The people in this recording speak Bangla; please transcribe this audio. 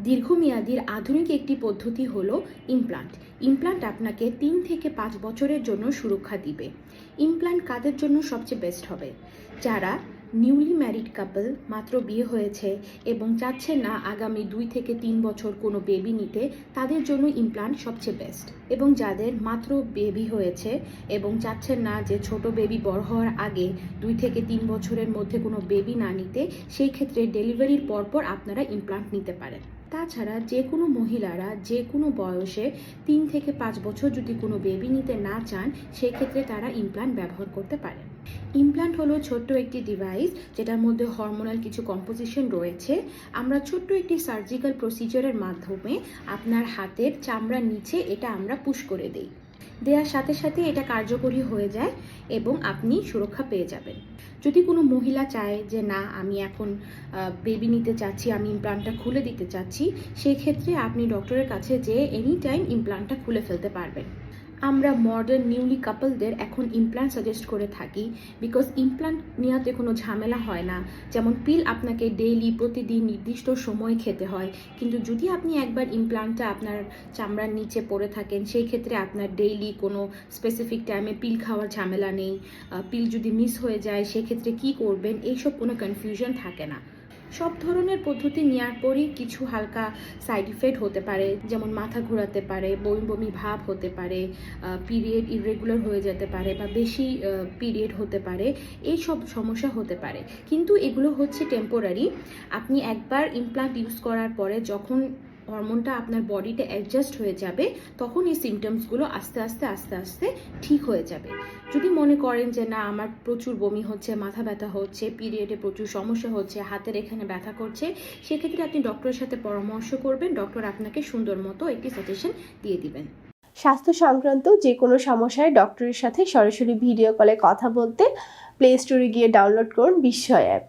দীর্ঘমেয়াদীর আধুনিক একটি পদ্ধতি হল ইমপ্লান্ট ইমপ্লান্ট আপনাকে তিন থেকে পাঁচ বছরের জন্য সুরক্ষা দিবে। ইমপ্লান্ট কাদের জন্য সবচেয়ে বেস্ট হবে? যারা নিউলি ম্যারিড কাপল মাত্র বিয়ে হয়েছে এবং চাচ্ছে না আগামী দুই থেকে তিন বছর কোনো বেবি নিতে, তাদের জন্য ইমপ্লান্ট সবচেয়ে বেস্ট এবং যাদের মাত্র বেবি হয়েছে এবং চাচ্ছেন না যে ছোট বেবি বড় হওয়ার আগে দুই থেকে তিন বছরের মধ্যে কোনো বেবি না নিতে, সেই ক্ষেত্রে ডেলিভারির পরপর আপনারা ইমপ্লান্ট নিতে পারেন। তাছাড়া যে কোনো মহিলারা যে কোনো বয়সে তিন থেকে পাঁচ বছর যদি কোনো বেবি নিতে না চান সেক্ষেত্রে তারা ইমপ্লান্ট ব্যবহার করতে পারেন। ইমপ্লান্ট হলো ছোট্ট একটি ডিভাইস যেটার মধ্যে হরমোনাল কিছু কম্পোজিশন রয়েছে। আমরা ছোট্ট একটি সার্জিক্যাল প্রসিজারের মাধ্যমে আপনার হাতের চামড়ার নিচে এটা আমরা পুশ করে দেই। দেওয়ার সাথে সাথে এটা কার্যকরী হয়ে যায় এবং আপনি সুরক্ষা পেয়ে যাবেন। যদি কোনো মহিলা চায় যে, না, আমি এখন বেবি নিতে চাচ্ছি, আমি ইমপ্লান্টটা খুলে দিতে চাচ্ছি সেই ক্ষেত্রে আপনি ডক্টরের কাছে যেয়ে এনি টাইম ইমপ্লান্টটা খুলে ফেলতে পারবেন। আমরা মডার্ন নিউলি কাপলদের এখন ইমপ্লান্ট সাজেস্ট করে থাকি বিকজ ইমপ্লান্ট নেওয়াতে কোনো ঝামেলা হয় না। যেমন পিল আপনাকে ডেইলি প্রতিদিন নির্দিষ্ট সময় খেতে হয়। কিন্তু যদি আপনি একবার ইমপ্লান্টটা আপনার চামড়ার নিচে পড়ে থাকেন, সেই ক্ষেত্রে আপনার ডেইলি কোনো স্পেসিফিক টাইমে পিল খাওয়ার ঝামেলা নেই। পিল যদি মিস হয়ে যায়, সেক্ষেত্রে কি করবেন? এইসব কোনো কনফিউশন থাকে না। সব ধরনের পদ্ধতি নেওয়ার পরই কিছু হালকা সাইড ইফেক্ট হতে পারে, যেমন মাথা ঘোরাতে পারে, বমি বমি ভাব হতে পারে পিরিয়ড ইরেগুলার হয়ে যেতে পারে বা বেশি পিরিয়ড হতে পারে, এই সব সমস্যা হতে পারে। কিন্তু এগুলো হচ্ছে টেম্পোরারি আপনি একবার ইমপ্লান্ট ইউজ করার পরে যখন হরমোনটা আপনার বডিতে অ্যাডজাস্ট হয়ে যাবে, তখন এই সিমটমসগুলো আস্তে আস্তে আস্তে আস্তে ঠিক হয়ে যাবে। যদি মনে করেন যে, না, আমার প্রচুর বমি হচ্ছে, মাথা ব্যথা হচ্ছে পিরিয়ডে প্রচুর সমস্যা হচ্ছে, হাতের এখানে ব্যথা করছে, সেক্ষেত্রে আপনি ডক্টরের সাথে পরামর্শ করবেন ডক্টর আপনাকে সুন্দর মতো একটি সাজেশন দিয়ে দিবেন। স্বাস্থ্য সংক্রান্ত যে কোনো সমস্যায় ডক্টরের সাথে সরাসরি ভিডিও কলে কথা বলতে প্লে স্টোরে গিয়ে ডাউনলোড করুন বিস্ময় অ্যাপ